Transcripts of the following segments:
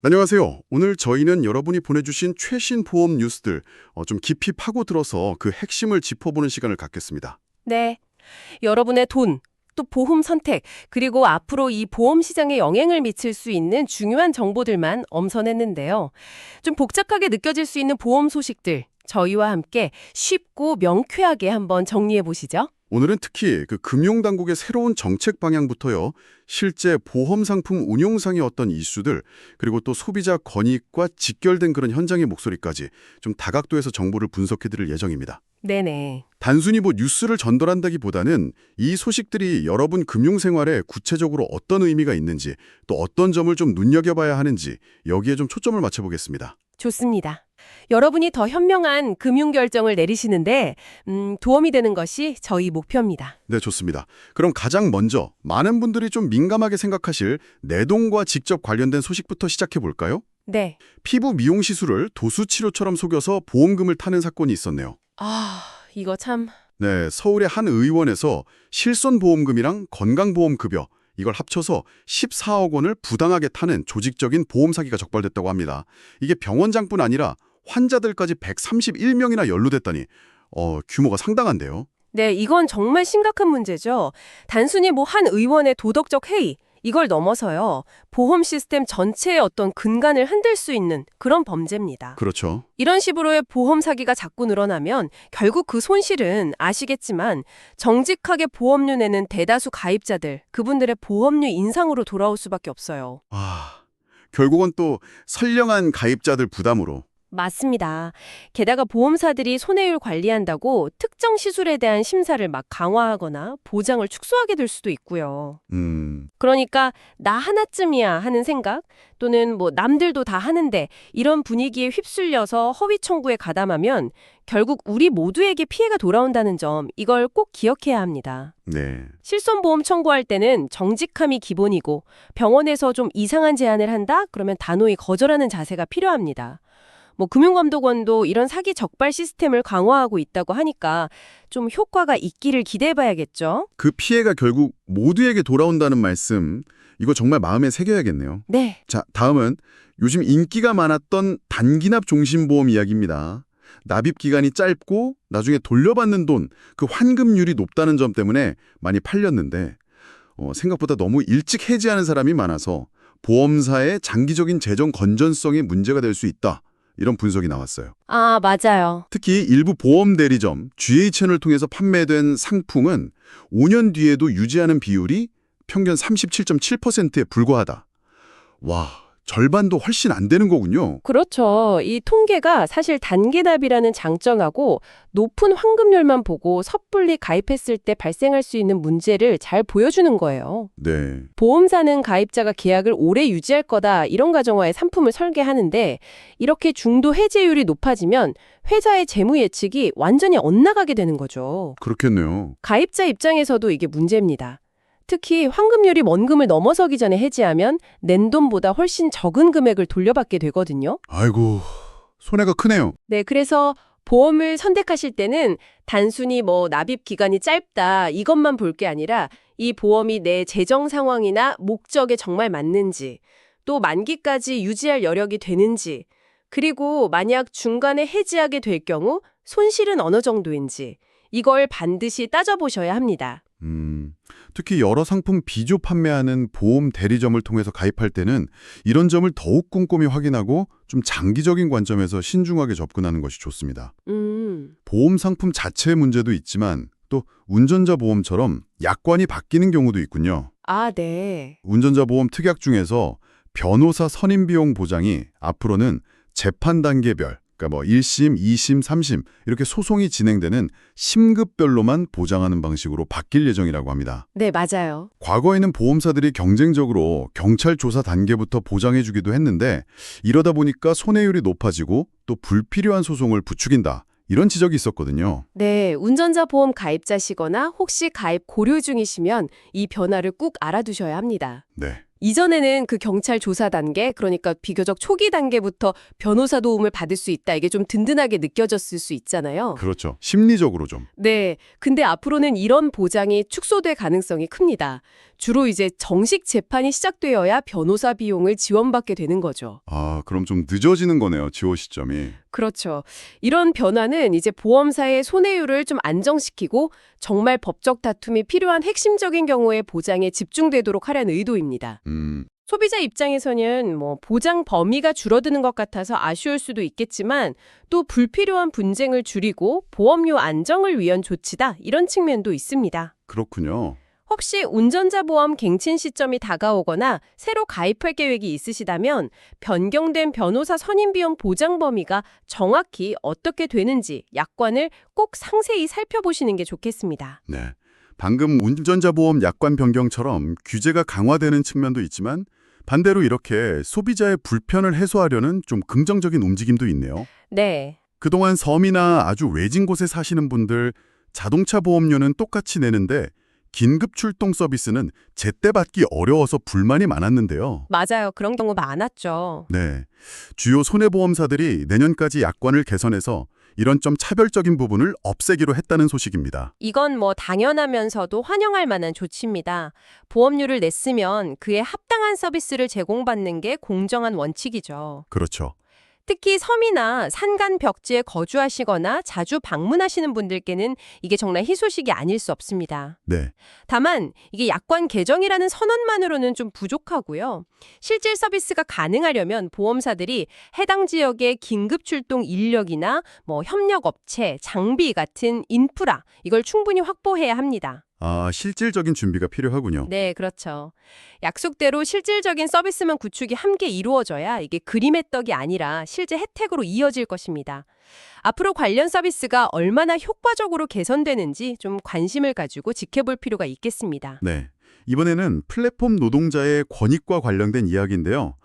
안녕하세요. 오늘 저희는 여러분이 보내주신 최신 보험 뉴스들 어, 좀 깊이 파고들어서 그 핵심을 짚어보는 시간을 갖겠습니다. 네. 여러분의 돈, 또 보험 선택, 그리고 앞으로 이 보험 시장에 영향을 미칠 수 있는 중요한 정보들만 엄선했는데요. 좀 복잡하게 느껴질 수 있는 보험 소식들, 저희와 함께 쉽고 명쾌하게 한번 정리해 보시죠. 오늘은 특히 그 금융당국의 새로운 정책 방향부터요. 실제 보험 상품 운용상의 어떤 이슈들 그리고 또 소비자 권익과 직결된 그런 현장의 목소리까지 좀 다각도에서 정보를 분석해드릴 예정입니다. 네네. 단순히 뭐 뉴스를 전달한다기보다는 이 소식들이 여러분 금융생활에 구체적으로 어떤 의미가 있는지 또 어떤 점을 좀 눈여겨봐야 하는지 여기에 좀 초점을 맞춰보겠습니다. 좋습니다. 여러분이 더 현명한 금융 결정을 내리시는데 음, 도움이 되는 것이 저희 목표입니다. 네, 좋습니다. 그럼 가장 먼저 많은 분들이 좀 민감하게 생각하실 내동과 직접 관련된 소식부터 시작해 볼까요? 네. 피부 미용 시술을 도수 치료처럼 속여서 보험금을 타는 사건이 있었네요. 아, 이거 참 네, 서울의 한 의원에서 실손보험금이랑 건강보험급여 이걸 합쳐서 14억 원을 부당하게 타는 조직적인 보험 사기가 적발됐다고 합니다. 이게 병원장뿐 아니라 환자들까지 131명이나 연루됐다니 어, 규모가 상당한데요. 네, 이건 정말 심각한 문제죠. 단순히 뭐 한 의원의 도덕적 해이, 이걸 넘어서요. 보험 시스템 전체의 어떤 근간을 흔들 수 있는 그런 범죄입니다. 그렇죠. 이런 식으로의 보험 사기가 자꾸 늘어나면 결국 그 손실은 아시겠지만 정직하게 보험료 내는 대다수 가입자들, 그분들의 보험료 인상으로 돌아올 수밖에 없어요. 아, 결국은 또 선량한 가입자들 부담으로 맞습니다. 게다가 보험사들이 손해율 관리한다고 특정 시술에 대한 심사를 막 강화하거나 보장을 축소하게 될 수도 있고요. 음, 그러니까 나 하나쯤이야 하는 생각 또는 뭐 남들도 다 하는데 이런 분위기에 휩쓸려서 허위 청구에 가담하면 결국 우리 모두에게 피해가 돌아온다는 점 이걸 꼭 기억해야 합니다. 네. 실손보험 청구할 때는 정직함이 기본이고 병원에서 좀 이상한 제안을 한다? 그러면 단호히 거절하는 자세가 필요합니다. 뭐 금융감독원도 이런 사기 적발 시스템을 강화하고 있다고 하니까 좀 효과가 있기를 기대해봐야겠죠? 그 피해가 결국 모두에게 돌아온다는 말씀 이거 정말 마음에 새겨야겠네요. 네. 자, 다음은 요즘 인기가 많았던 단기납 종신보험 이야기입니다. 납입 기간이 짧고 나중에 돌려받는 돈, 그 환급률이 높다는 점 때문에 많이 팔렸는데 어, 생각보다 너무 일찍 해지하는 사람이 많아서 보험사의 장기적인 재정 건전성이 문제가 될 수 있다. 이런 분석이 나왔어요. 아, 맞아요. 특히 일부 보험 대리점 GHN을 통해서 판매된 상품은 5년 뒤에도 유지하는 비율이 평균 37.7%에 불과하다. 와, 절반도 훨씬 안 되는 거군요. 그렇죠. 이 통계가 사실 단기납이라는 장점하고 높은 환급률만 보고 섣불리 가입했을 때 발생할 수 있는 문제를 잘 보여주는 거예요. 네. 보험사는 가입자가 계약을 오래 유지할 거다 이런 가정하에 상품을 설계하는데 이렇게 중도 해지율이 높아지면 회사의 재무 예측이 완전히 엇나가게 되는 거죠. 그렇겠네요. 가입자 입장에서도 이게 문제입니다. 특히 환급률이 원금을 넘어서기 전에 해지하면 낸 돈보다 훨씬 적은 금액을 돌려받게 되거든요. 아이고, 손해가 크네요. 네, 그래서 보험을 선택하실 때는 단순히 뭐 납입 기간이 짧다 이것만 볼 게 아니라 이 보험이 내 재정 상황이나 목적에 정말 맞는지 또 만기까지 유지할 여력이 되는지 그리고 만약 중간에 해지하게 될 경우 손실은 어느 정도인지 이걸 반드시 따져보셔야 합니다. 음, 특히 여러 상품 비교 판매하는 보험 대리점을 통해서 가입할 때는 이런 점을 더욱 꼼꼼히 확인하고 좀 장기적인 관점에서 신중하게 접근하는 것이 좋습니다. 음, 보험 상품 자체의 문제도 있지만 또 운전자 보험처럼 약관이 바뀌는 경우도 있군요. 아, 네. 운전자 보험 특약 중에서 변호사 선임 비용 보장이 앞으로는 재판 단계별, 그러니까 뭐 1심, 2심, 3심 이렇게 소송이 진행되는 심급별로만 보장하는 방식으로 바뀔 예정이라고 합니다. 네, 맞아요. 과거에는 보험사들이 경쟁적으로 경찰 조사 단계부터 보장해주기도 했는데 이러다 보니까 손해율이 높아지고 또 불필요한 소송을 부추긴다. 이런 지적이 있었거든요. 네, 운전자 보험 가입자시거나 혹시 가입 고려 중이시면 이 변화를 꼭 알아두셔야 합니다. 네. 이전에는 그 경찰 조사 단계, 그러니까 비교적 초기 단계부터 변호사 도움을 받을 수 있다. 이게 좀 든든하게 느껴졌을 수 있잖아요. 그렇죠. 심리적으로 좀. 네. 근데 앞으로는 이런 보장이 축소될 가능성이 큽니다. 주로 이제 정식 재판이 시작되어야 변호사 비용을 지원받게 되는 거죠. 아, 그럼 좀 늦어지는 거네요. 지호 시점이. 그렇죠. 이런 변화는 이제 보험사의 손해율을 좀 안정시키고 정말 법적 다툼이 필요한 핵심적인 경우에 보장에 집중되도록 하려는 의도입니다. 음, 소비자 입장에서는 뭐 보장 범위가 줄어드는 것 같아서 아쉬울 수도 있겠지만 또 불필요한 분쟁을 줄이고 보험료 안정을 위한 조치다 이런 측면도 있습니다. 그렇군요. 혹시 운전자 보험 갱신 시점이 다가오거나 새로 가입할 계획이 있으시다면 변경된 변호사 선임 비용 보장 범위가 정확히 어떻게 되는지 약관을 꼭 상세히 살펴보시는 게 좋겠습니다. 네. 방금 운전자 보험 약관 변경처럼 규제가 강화되는 측면도 있지만 반대로 이렇게 소비자의 불편을 해소하려는 좀 긍정적인 움직임도 있네요. 네. 그동안 섬이나 아주 외진 곳에 사시는 분들 자동차 보험료는 똑같이 내는데 긴급 출동 서비스는 제때 받기 어려워서 불만이 많았는데요. 맞아요. 그런 경우 많았죠. 네. 주요 손해보험사들이 내년까지 약관을 개선해서 이런 좀 차별적인 부분을 없애기로 했다는 소식입니다. 이건 뭐 당연하면서도 환영할 만한 조치입니다. 보험료를 냈으면 그에 합당한 서비스를 제공받는 게 공정한 원칙이죠. 그렇죠. 특히 섬이나 산간 벽지에 거주하시거나 자주 방문하시는 분들께는 이게 정말 희소식이 아닐 수 없습니다. 네. 다만 이게 약관 개정이라는 선언만으로는 좀 부족하고요. 실질 서비스가 가능하려면 보험사들이 해당 지역의 긴급 출동 인력이나 뭐 협력 업체, 장비 같은 인프라 이걸 충분히 확보해야 합니다. 아, 실질적인 준비가 필요하군요. 네, 그렇죠. 약속대로 실질적인 서비스만 구축이 함께 이루어져야 이게 그림의 떡이 아니라 실제 혜택으로 이어질 것입니다. 앞으로 관련 서비스가 얼마나 효과적으로 개선되는지 좀 관심을 가지고 지켜볼 필요가 있겠습니다. 네. 이번에는 플랫폼 노동자의 권익과 관련된 이야기인데요.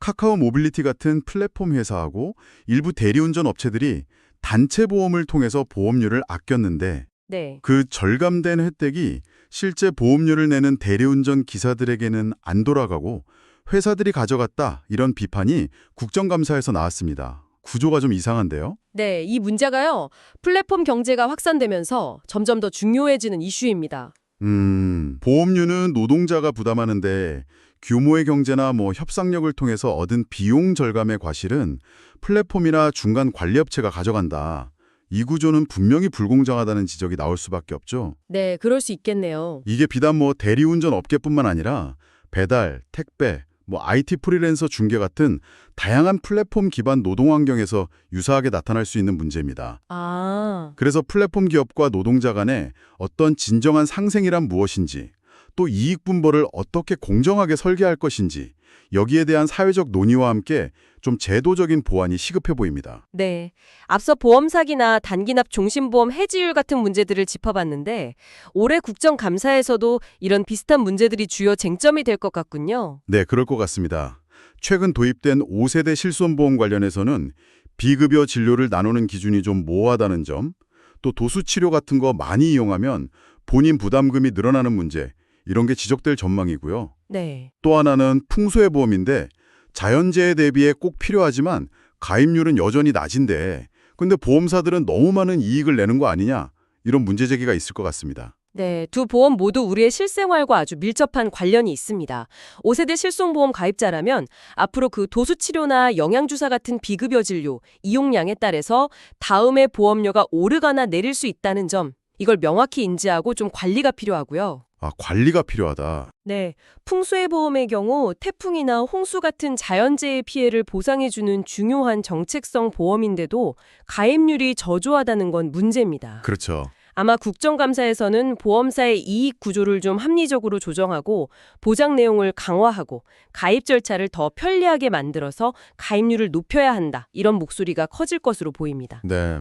카카오 모빌리티 같은 플랫폼 회사하고 일부 대리운전 업체들이 단체 보험을 통해서 보험료를 아꼈는데 네. 그 절감된 혜택이 실제 보험료를 내는 대리운전 기사들에게는 안 돌아가고 회사들이 가져갔다 이런 비판이 국정감사에서 나왔습니다. 구조가 좀 이상한데요? 네, 이 문제가요. 플랫폼 경제가 확산되면서 점점 더 중요해지는 이슈입니다. 음, 보험료는 노동자가 부담하는데 규모의 경제나 뭐 협상력을 통해서 얻은 비용 절감의 과실은 플랫폼이나 중간 관리업체가 가져간다. 이 구조는 분명히 불공정하다는 지적이 나올 수밖에 없죠. 네, 그럴 수 있겠네요. 이게 비단 뭐 대리운전 업계뿐만 아니라 배달, 택배, 뭐 IT 프리랜서 중개 같은 다양한 플랫폼 기반 노동 환경에서 유사하게 나타날 수 있는 문제입니다. 아, 그래서 플랫폼 기업과 노동자 간에 어떤 진정한 상생이란 무엇인지, 또 이익 분벌을 어떻게 공정하게 설계할 것인지, 여기에 대한 사회적 논의와 함께 좀 제도적인 보완이 시급해 보입니다. 네. 앞서 보험 사기나 단기납 종신보험 해지율 같은 문제들을 짚어봤는데 올해 국정감사에서도 이런 비슷한 문제들이 주요 쟁점이 될 것 같군요. 네, 그럴 것 같습니다. 최근 도입된 5세대 실손보험 관련해서는 비급여 진료를 나누는 기준이 좀 모호하다는 점, 또 도수치료 같은 거 많이 이용하면 본인 부담금이 늘어나는 문제, 이런 게 지적될 전망이고요. 네. 또 하나는 풍소해 보험인데 자연재해 대비에 꼭 필요하지만 가입률은 여전히 낮은데 근데 보험사들은 너무 많은 이익을 내는 거 아니냐 이런 문제 제기가 있을 것 같습니다. 네, 두 보험 모두 우리의 실생활과 아주 밀접한 관련이 있습니다. 5세대 실손보험 가입자라면 앞으로 그 도수치료나 영양주사 같은 비급여 진료, 이용량에 따라서 다음에 보험료가 오르거나 내릴 수 있다는 점, 이걸 명확히 인지하고 좀 관리가 필요하고요. 아, 관리가 필요하다. 네, 풍수해 보험의 경우 태풍이나 홍수 같은 자연재해 피해를 보상해주는 중요한 정책성 보험인데도 가입률이 저조하다는 건 문제입니다. 그렇죠. 아마 국정감사에서는 보험사의 이익 구조를 좀 합리적으로 조정하고 보장 내용을 강화하고 가입 절차를 더 편리하게 만들어서 가입률을 높여야 한다. 이런 목소리가 커질 것으로 보입니다. 네.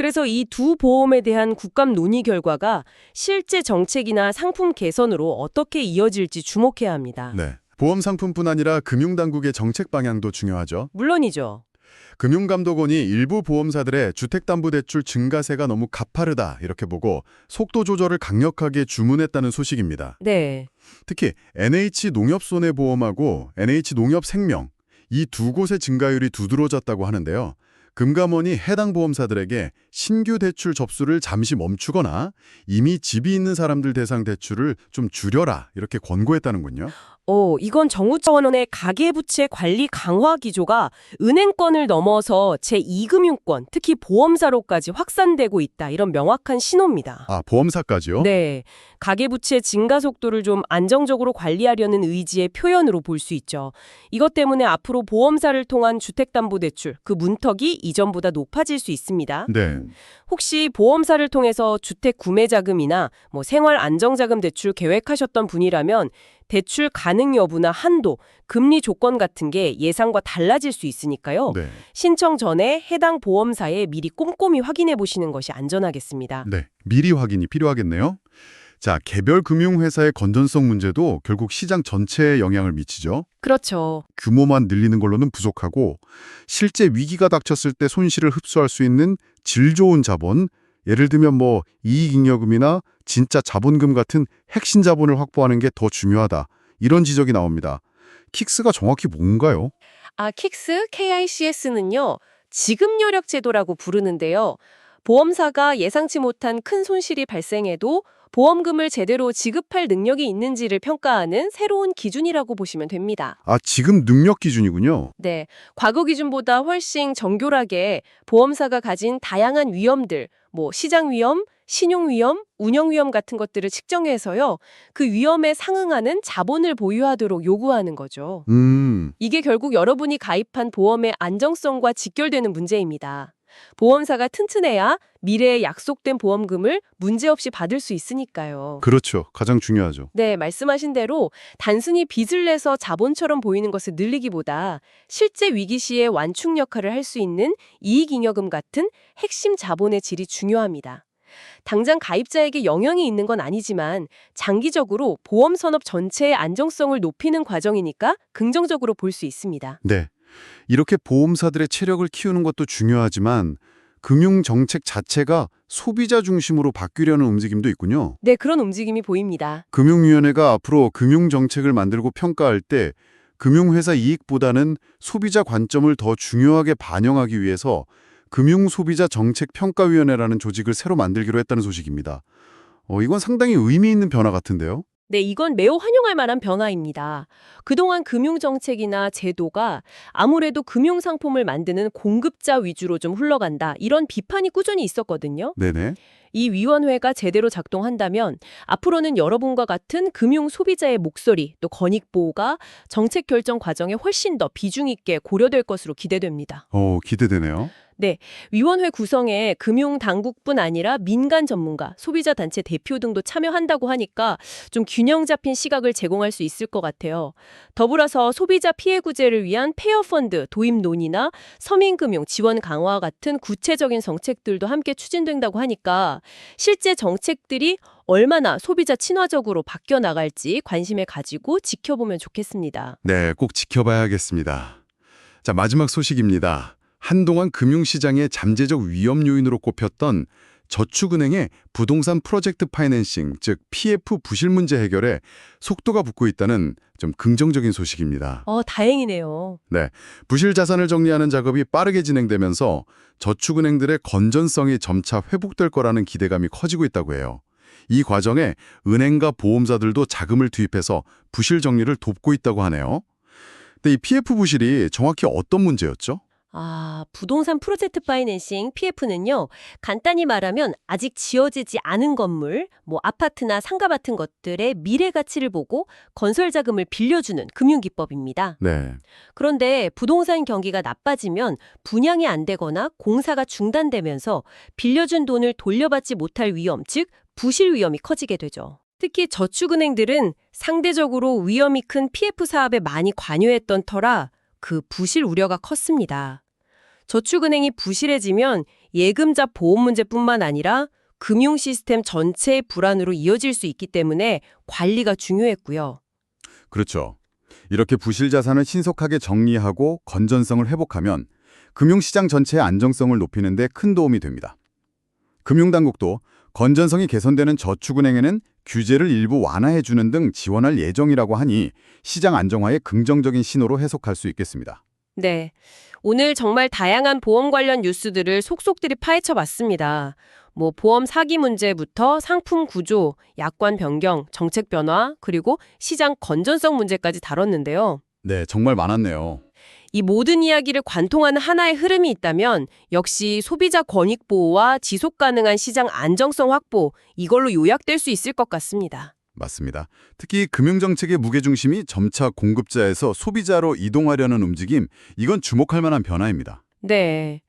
그래서 이 두 보험에 대한 국감 논의 결과가 실제 정책이나 상품 개선으로 어떻게 이어질지 주목해야 합니다. 네. 보험 상품뿐 아니라 금융당국의 정책 방향도 중요하죠. 물론이죠. 금융감독원이 일부 보험사들의 주택담보대출 증가세가 너무 가파르다 이렇게 보고 속도 조절을 강력하게 주문했다는 소식입니다. 네. 특히 NH농협손해보험하고 NH농협생명 이 두 곳의 증가율이 두드러졌다고 하는데요. 금감원이 해당 보험사들에게 신규 대출 접수를 잠시 멈추거나 이미 집이 있는 사람들 대상 대출을 좀 줄여라 이렇게 권고했다는군요. 어, 이건 정부차원의 가계부채 관리 강화 기조가 은행권을 넘어서 제2금융권, 특히 보험사로까지 확산되고 있다. 이런 명확한 신호입니다. 아, 보험사까지요? 네. 가계부채 증가 속도를 좀 안정적으로 관리하려는 의지의 표현으로 볼 수 있죠. 이것 때문에 앞으로 보험사를 통한 주택담보대출, 그 문턱이 이전보다 높아질 수 있습니다. 네. 혹시 보험사를 통해서 주택 구매 자금이나 뭐 생활 안정자금 대출 계획하셨던 분이라면 대출 가능 여부나 한도, 금리 조건 같은 게 예상과 달라질 수 있으니까요. 네. 신청 전에 해당 보험사에 미리 꼼꼼히 확인해 보시는 것이 안전하겠습니다. 네. 미리 확인이 필요하겠네요. 자, 개별 금융회사의 건전성 문제도 결국 시장 전체에 영향을 미치죠. 그렇죠. 규모만 늘리는 걸로는 부족하고 실제 위기가 닥쳤을 때 손실을 흡수할 수 있는 질 좋은 자본, 예를 들면 뭐 이익잉여금이나 진짜 자본금 같은 핵심 자본을 확보하는 게 더 중요하다. 이런 지적이 나옵니다. 킥스가 정확히 뭔가요? 아, 킥스 KICS는요. 지급 여력 제도라고 부르는데요. 보험사가 예상치 못한 큰 손실이 발생해도 보험금을 제대로 지급할 능력이 있는지를 평가하는 새로운 기준이라고 보시면 됩니다. 아, 지금 능력 기준이군요. 네, 과거 기준보다 훨씬 정교하게 보험사가 가진 다양한 위험들, 뭐 시장 위험, 신용 위험, 운영 위험 같은 것들을 측정해서요. 그 위험에 상응하는 자본을 보유하도록 요구하는 거죠. 음, 이게 결국 여러분이 가입한 보험의 안정성과 직결되는 문제입니다. 보험사가 튼튼해야 미래에 약속된 보험금을 문제없이 받을 수 있으니까요. 그렇죠. 가장 중요하죠. 네, 말씀하신 대로 단순히 빚을 내서 자본처럼 보이는 것을 늘리기보다 실제 위기 시에 완충 역할을 할 수 있는 이익잉여금 같은 핵심 자본의 질이 중요합니다. 당장 가입자에게 영향이 있는 건 아니지만 장기적으로 보험 산업 전체의 안정성을 높이는 과정이니까 긍정적으로 볼 수 있습니다. 네. 이렇게 보험사들의 체력을 키우는 것도 중요하지만 금융 정책 자체가 소비자 중심으로 바뀌려는 움직임도 있군요. 네, 그런 움직임이 보입니다. 금융위원회가 앞으로 금융 정책을 만들고 평가할 때 금융회사 이익보다는 소비자 관점을 더 중요하게 반영하기 위해서 금융소비자 정책평가위원회라는 조직을 새로 만들기로 했다는 소식입니다. 어, 이건 상당히 의미 있는 변화 같은데요? 네, 이건 매우 환영할 만한 변화입니다. 그동안 금융정책이나 제도가 아무래도 금융상품을 만드는 공급자 위주로 좀 흘러간다. 이런 비판이 꾸준히 있었거든요. 네네. 이 위원회가 제대로 작동한다면 앞으로는 여러분과 같은 금융 소비자의 목소리 또 권익 보호가 정책 결정 과정에 훨씬 더 비중 있게 고려될 것으로 기대됩니다. 어, 기대되네요. 위원회 구성에 금융 당국뿐 아니라 민간 전문가, 소비자 단체 대표 등도 참여한다고 하니까 좀 균형 잡힌 시각을 제공할 수 있을 것 같아요. 더불어서 소비자 피해 구제를 위한 폐어 펀드 도입 논의나 서민 금융 지원 강화 같은 구체적인 정책들도 함께 추진된다고 하니까 실제 정책들이 얼마나 소비자 친화적으로 바뀌어 나갈지 관심을 가지고 지켜보면 좋겠습니다. 네, 꼭 지켜봐야겠습니다. 자, 마지막 소식입니다. 한동안 금융시장의 잠재적 위험 요인으로 꼽혔던 저축은행의 부동산 프로젝트 파이낸싱, 즉 PF 부실 문제 해결에 속도가 붙고 있다는 좀 긍정적인 소식입니다. 어, 다행이네요. 부실 자산을 정리하는 작업이 빠르게 진행되면서 저축은행들의 건전성이 점차 회복될 거라는 기대감이 커지고 있다고 해요. 이 과정에 은행과 보험사들도 자금을 투입해서 부실 정리를 돕고 있다고 하네요. 근데 이 PF 부실이 정확히 어떤 문제였죠? 아, 부동산 프로젝트 파이낸싱 PF는요, 간단히 말하면 아직 지어지지 않은 건물, 뭐 아파트나 상가 같은 것들의 미래 가치를 보고 건설 자금을 빌려주는 금융 기법입니다. 네. 그런데 부동산 경기가 나빠지면 분양이 안 되거나 공사가 중단되면서 빌려준 돈을 돌려받지 못할 위험, 즉 부실 위험이 커지게 되죠. 특히 저축은행들은 상대적으로 위험이 큰 PF 사업에 많이 관여했던 터라 그 부실 우려가 컸습니다. 저축은행이 부실해지면 예금자 보험 문제뿐만 아니라 금융 시스템 전체의 불안으로 이어질 수 있기 때문에 관리가 중요했고요. 그렇죠. 이렇게 부실 자산을 신속하게 정리하고 건전성을 회복하면 금융시장 전체의 안정성을 높이는 데 큰 도움이 됩니다. 금융당국도 건전성이 개선되는 저축은행에는 규제를 일부 완화해주는 등 지원할 예정이라고 하니 시장 안정화의 긍정적인 신호로 해석할 수 있겠습니다. 네. 오늘 정말 다양한 보험 관련 뉴스들을 속속들이 파헤쳐 봤습니다. 뭐 보험 사기 문제부터 상품 구조, 약관 변경, 정책 변화, 그리고 시장 건전성 문제까지 다뤘는데요. 네, 정말 많았네요. 이 모든 이야기를 관통하는 하나의 흐름이 있다면 역시 소비자 권익 보호와 지속 가능한 시장 안정성 확보 이걸로 요약될 수 있을 것 같습니다. 맞습니다. 특히 금융정책의 무게중심이 점차 공급자에서 소비자로 이동하려는 움직임, 이건 주목할 만한 변화입니다. 네.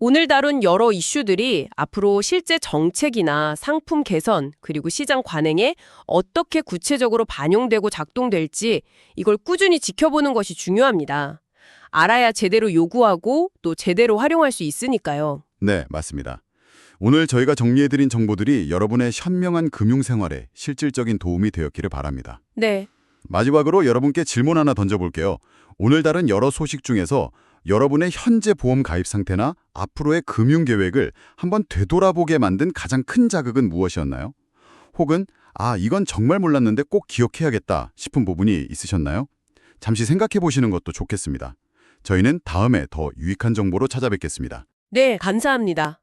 오늘 다룬 여러 이슈들이 앞으로 실제 정책이나 상품 개선 그리고 시장 관행에 어떻게 구체적으로 반영되고 작동될지 이걸 꾸준히 지켜보는 것이 중요합니다. 알아야 제대로 요구하고 또 제대로 활용할 수 있으니까요. 네, 맞습니다. 오늘 저희가 정리해드린 정보들이 여러분의 현명한 금융생활에 실질적인 도움이 되었기를 바랍니다. 네. 마지막으로 여러분께 질문 하나 던져볼게요. 오늘 다른 여러 소식 중에서 여러분의 현재 보험 가입 상태나 앞으로의 금융 계획을 한번 되돌아보게 만든 가장 큰 자극은 무엇이었나요? 혹은 아, 이건 정말 몰랐는데 꼭 기억해야겠다 싶은 부분이 있으셨나요? 잠시 생각해 보시는 것도 좋겠습니다. 저희는 다음에 더 유익한 정보로 찾아뵙겠습니다. 네, 감사합니다.